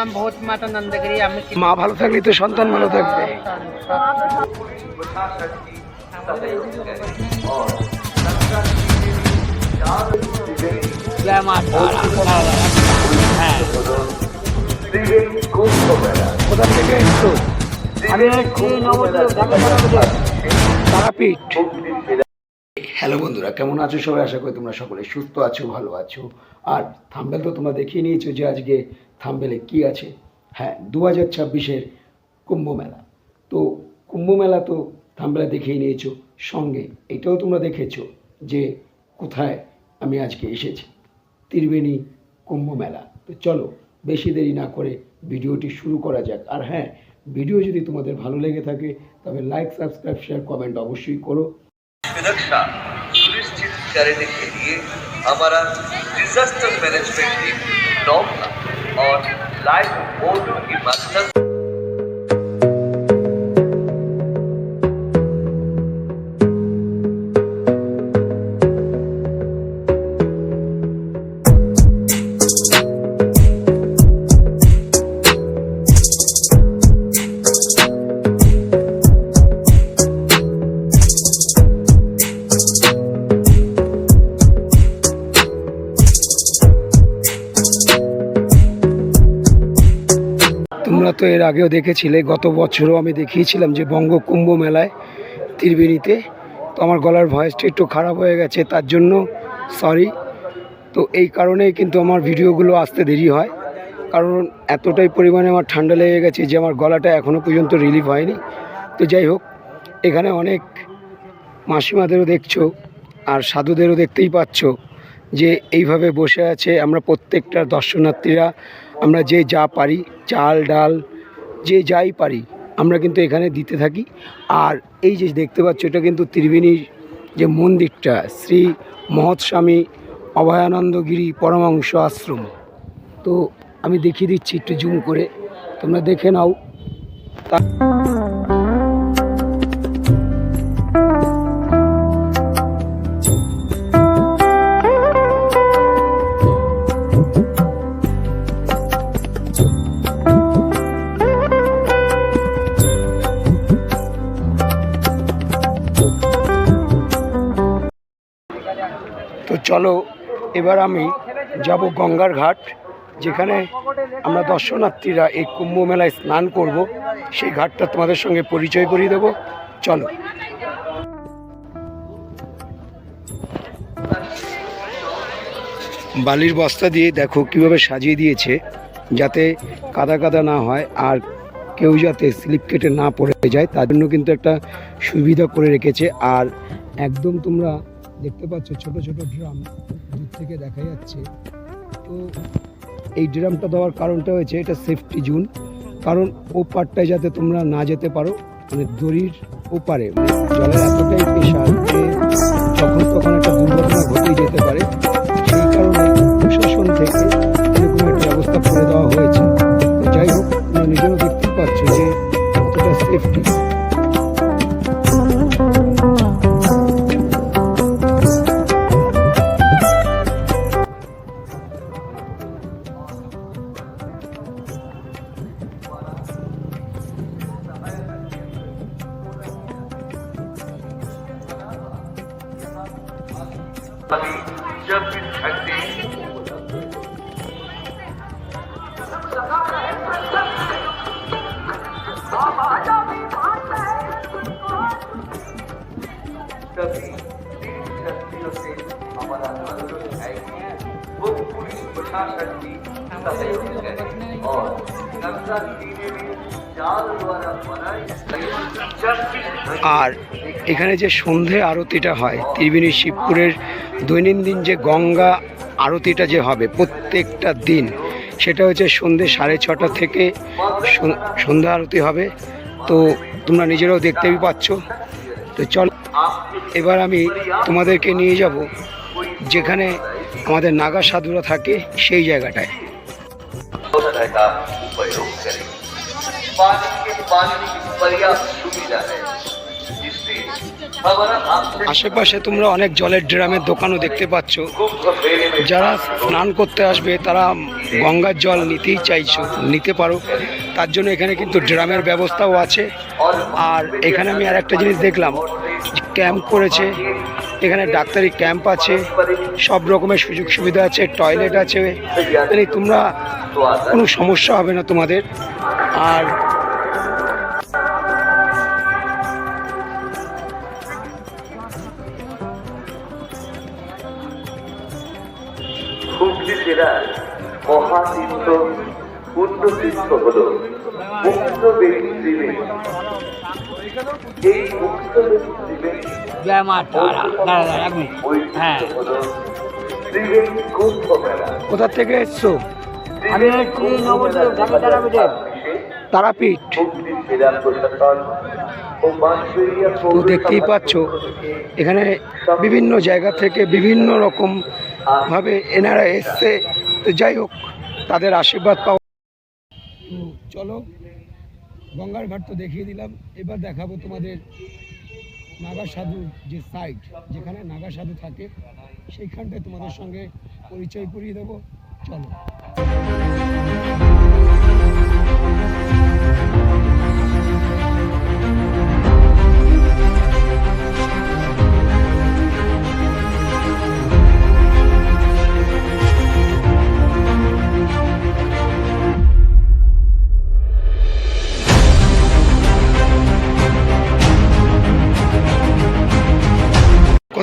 নাম ভোজ মাতা নন্দগিরি আমি মা ভালো থাকলে তো সন্তান ভালো থাকবে। জয় মা কোথা থেকে তারাপীঠ। হ্যালো বন্ধুরা, কেমন আছো সবাই? আশা করি তোমরা সকলে সুস্থ আছো, ভালো আছো। আর থাম্বেল তো তোমরা দেখিয়ে নিয়েছো যে আজকে থাম্বেলে কি আছে। হ্যাঁ দু হাজার ছাব্বিশের কুম্ভ মেলা। তো কুম্ভ মেলা তো থাম্বেলে দেখিয়ে নিয়েছো। সঙ্গে এটাও তোমরা দেখেছ যে কোথায় আমি আজকে এসেছি। ত্রিবেণী কুম্ভ মেলা। তো চলো, বেশি দেরি না করে ভিডিওটি শুরু করা যাক। আর হ্যাঁ ভিডিও যদি তোমাদের ভালো লেগে থাকে, তবে লাইক সাবস্ক্রাইব শেয়ার কমেন্ट অবশ্যই করো। करने के लिए हमारा डिजास्टर मैनेजमेंट टीम नौ और लाइफ बोर्ड की मदद তোমরা তো এর আগেও দেখেছিলে, গত বছরও আমি দেখিয়েছিলাম যে বঙ্গ কুম্ভ মেলায় ত্রিবেণীতে। তো আমার গলার ভয়েসটা একটু খারাপ হয়ে গেছে, তার জন্য সরি তো এই কারণেই কিন্তু আমার ভিডিওগুলো আসতে দেরি হয়। কারণ এতটাই পরিমাণে আমার ঠান্ডা লেগে গেছে যে আমার গলাটা এখনও পর্যন্ত রিলিফ হয়নি। তো যাই হোক, এখানে অনেক মাসিমাদেরও দেখছ আর সাধুদেরও দেখতেই পাচ্ছ। যে এইভাবে বসে আছে, আমরা প্রত্যেকটা দর্শনার্থীরা, আমরা যে যা পারি, চাল, ডাল, যে যাই পারি, আমরা কিন্তু এখানে দিতে থাকি। আর এই যে দেখতে পাচ্ছ, এটা কিন্তু ত্রিবেণীর যে মন্দিরটা, শ্রী মহৎস্বামী অভয়ানন্দগিরি পরমাংশ আশ্রম। তো আমি দেখিয়ে দিচ্ছি, একটু জুম করে। তোমরা দেখে নাও। তো চলো, এবার আমি যাব গঙ্গার ঘাট, যেখানে আমরা দর্শনার্থীরা এই কুম্ভ মেলায় স্নান করব। সেই ঘাটটা তোমাদের সঙ্গে পরিচয় করিয়ে দেবো। চলো। বালির বস্তা দিয়ে দেখো কীভাবে সাজিয়ে দিয়েছে, যাতে কাদা কাদা না হয় আর কেউ যাতে স্লিপ কেটে না পড়ে যায়, তার জন্য কিন্তু একটা সুবিধা করে রেখেছে। আর একদম তোমরা দেখতে পাচ্ছ ছোট ছোট ড্রাম দূর থেকে দেখা যাচ্ছে। তো এই ড্রামটা দেওয়ার কারণটা হয়েছে এটা সেফটি জোন কারণ ও পারটায় যাতে তোমরা না যেতে পারো মানে দড়ির ওপারে মানে জলের এতটাই পেশার যে যখন তখন একটা দুর্ঘটনা ঘটেই যেতে পারে। সেই কারণে প্রশাসন থেকে जब भी ठंडी कभी तीन शक्तियों से हमारा आंदोलन है वो पुलिस प्रशासन की सहयोग करें और गंगा तीरे में जाल द्वारा बनाई गई जब भी আর এখানে যে সন্ধে আরতিটা হয় ত্রিবেণী শিবপুরের দৈনন্দিন যে গঙ্গা আরতিটা যে হবে প্রত্যেকটা দিন সেটা হচ্ছে সন্ধে সাড়ে ছটা থেকে সন- সন্ধ্যা আরতি হবে তো তোমরা নিজেরাও দেখতেই পাচ্ছ তো চল এবার আমি তোমাদেরকে নিয়ে যাব যেখানে আমাদের নাগা সাধুরা থাকে সেই জায়গাটায় व्यवस्था का उपयोग करें पानी के पानी की पर्याप्त सुविधा है जिससे हमारा आपसे আশেপাশে তোমরা অনেক জলের ড্রামের দোকানও দেখতে পাচ্ছ। যারা স্নান করতে আসবে, তারা গঙ্গার জল নিতেই চাইছো, নিতে পারো। তার জন্য এখানে কিন্তু ড্রামের ব্যবস্থাও আছে। আর এখানে আমি আর একটা জিনিস দেখলাম ক্যাম্প করেছে। এখানে ডাক্তারি ক্যাম্প আছে, সব রকমের সুযোগ সুবিধা আছে, টয়লেট আছে। মানে তোমরা কোনো সমস্যা হবে না তোমাদের। আর হল ত্রিবেণী এই মুক্তবেদী ত্রিবেণী জয় মা তারা। দাঁড়া দাঁড়া এক মিনিট। হ্যাঁ। ত্রিবেণী কোথা থেকে এসছো? আমি তারাপীঠ। তো দেখতেই পাচ্ছ এখানে বিভিন্ন জায়গা থেকে বিভিন্ন রকম ভাবে এনারা এসছে। তো যাই হোক তাদের আশীর্বাদ পাওয়া তো চলো, গঙ্গার ঘাট তো দেখিয়ে দিলাম। এবার দেখাবো তোমাদের নাগা সাধু যে সাইট যেখানে নাগা সাধু থাকে, সেইখানটায় তোমাদের সঙ্গে পরিচয় করিয়ে দেবো। চলো।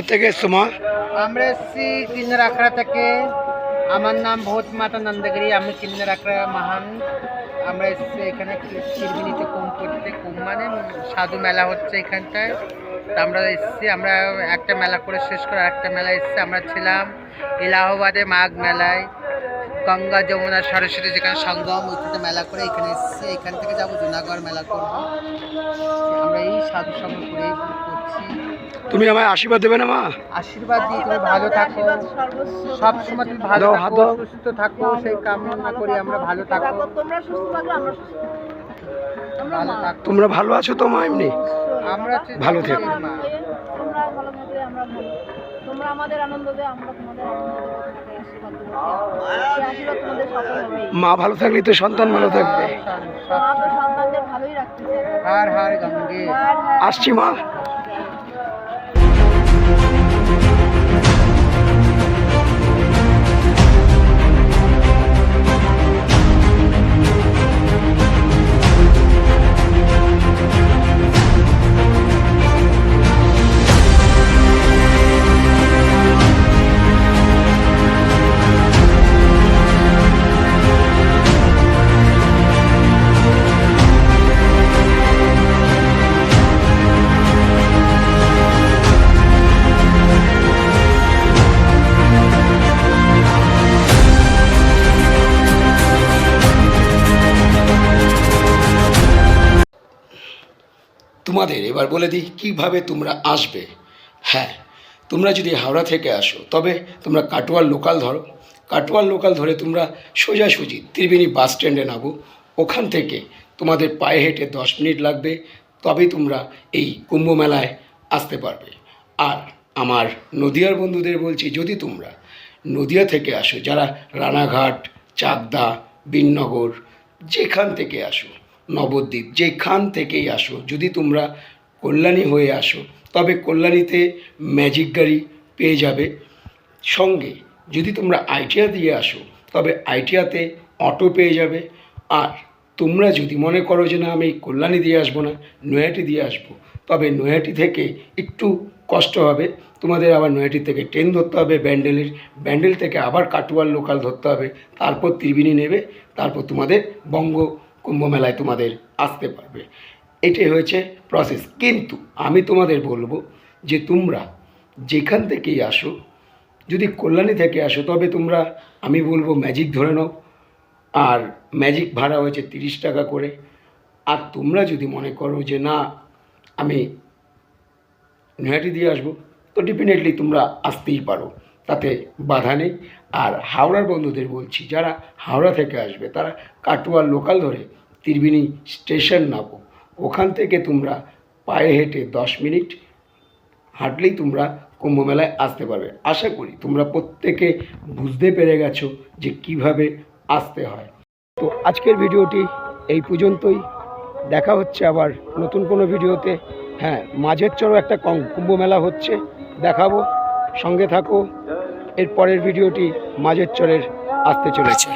কোথা থেকে এসছো আমরা এসেছি কিন্নর আখড়া থেকে। আমার নাম ভূত মাতা নন্দগিরি, আমি কিন্নর আখড়া মহান। আমরা এসেছি এখানে চিরমিনিতে কুম্ভ করতে কুম্ভ মানে সাধু মেলা হচ্ছে এখানটায়। তো আমরা এসেছি, আমরা একটা মেলা করে শেষ করে একটা মেলা এসেছি। আমরা ছিলাম এলাহাবাদে মাঘ মেলায়। গঙ্গা, যমুনা, সরস্বতী যেখানে সঙ্গম, ওইখানে মেলা করে এখানে এসেছি। এখান থেকে যাব জুনাগড় মেলা করব। আমরা এই সাধু সঙ্গ করে করছি। তুমি আমায় আশীর্বাদ দেবে না মা? আশীর্বাদ দিয়ে তুমি ভালো থাকো। সব সময় তুমি ভালো থাকো সুস্থ থাকো সেই কামনা করি আমরা ভালো থাকো। তোমরা সুস্থ থাকলে আমরা সুস্থ থাকো। তোমরা ভালো আছো তো মা এমনি? আমরা ভালো থেকো। মা। তোমরা ভালো থাকলে আমরা ভালো তোমরা আমাদের আনন্দ দেও আমরা তোমাদের মা ভালো থাকলে তো সন্তান ভালো থাকবে। আসছি মা। তোমাদের, এবার বলে দিই কীভাবে তোমরা আসবে। হ্যাঁ তোমরা যদি হাওড়া থেকে আসো, তবে তোমরা কাটোয়ার লোকাল ধরো। কাটোয়ার লোকাল ধরে তোমরা সোজাসুজি ত্রিবেণী বাস স্ট্যান্ডে নামো। ওখান থেকে তোমাদের পায়ে হেঁটে দশ মিনিট লাগবে, তবেই তোমরা এই কুম্ভ মেলায় আসতে পারবে। আর আমার নদিয়ার বন্ধুদের বলছি, যদি তোমরা নদিয়া থেকে আসো, যারা রানাঘাট, চাকদা, বিননগর, যেখান থেকে আসো নবদ্বীপ, যেখান থেকেই আসো। যদি তোমরা কল্যাণী হয়ে আসো, তবে কল্যাণীতে ম্যাজিক গাড়ি পেয়ে যাবে। সঙ্গে যদি তোমরা আইটিয়া দিয়ে আসো, তবে আইটিয়াতে অটো পেয়ে যাবে। আর তোমরা যদি মনে করো যে না, আমি কল্যাণী দিয়ে আসব না, নৈহাটি দিয়ে আসব, তবে নৈহাটি থেকে একটু কষ্ট হবে। তোমাদের আবার নৈহাটি থেকে ট্রেন ধরতে হবে, ব্যান্ডেলের, ব্যান্ডেল থেকে আবার কাটুয়ার লোকাল ধরতে হবে। তারপর ত্রিবেণী নেবে, তারপর তোমাদের বঙ্গ কুম্ভ মেলায় তোমাদের আসতে পারবে। এটাই হয়েছে প্রসেস কিন্তু আমি তোমাদের বলব যে তোমরা যেখান থেকেই আসো, যদি কল্যাণী থেকে আসো, তবে তোমরা, আমি বলব ম্যাজিক ধরে নাও। আর ম্যাজিক ভাড়া হয়েছে তিরিশ টাকা করে। আর তোমরা যদি মনে করো যে না, আমি নৈহাটি দিয়ে আসব, তো ডেফিনেটলি তোমরা আসতেই পারো। তাতে বাধা নেই। আর হাওড়ার বন্ধুদের বলছি, যারা হাওড়া থেকে আসবে, তারা কাটুয়ার লোকাল ধরে ত্রিবেণী স্টেশন নামো। ওখান থেকে তোমরা পায়ে হেঁটে দশ মিনিট হাঁটলেই তোমরা কুম্ভ মেলায় আসতে পারবে। আশা করি তোমরা প্রত্যেকে বুঝতে পেরে গেছো যে কীভাবে আসতে হয়। তো আজকের ভিডিওটি এই পর্যন্তই। দেখা হচ্ছে আবার নতুন কোনো ভিডিওতে। হ্যাঁ মাঝের চরও একটা কম- কুম্ভ মেলা হচ্ছে। দেখাবো। সঙ্গে থাকো। এর পরের ভিডিওটি মাঝের চরের আসতে চলেছে।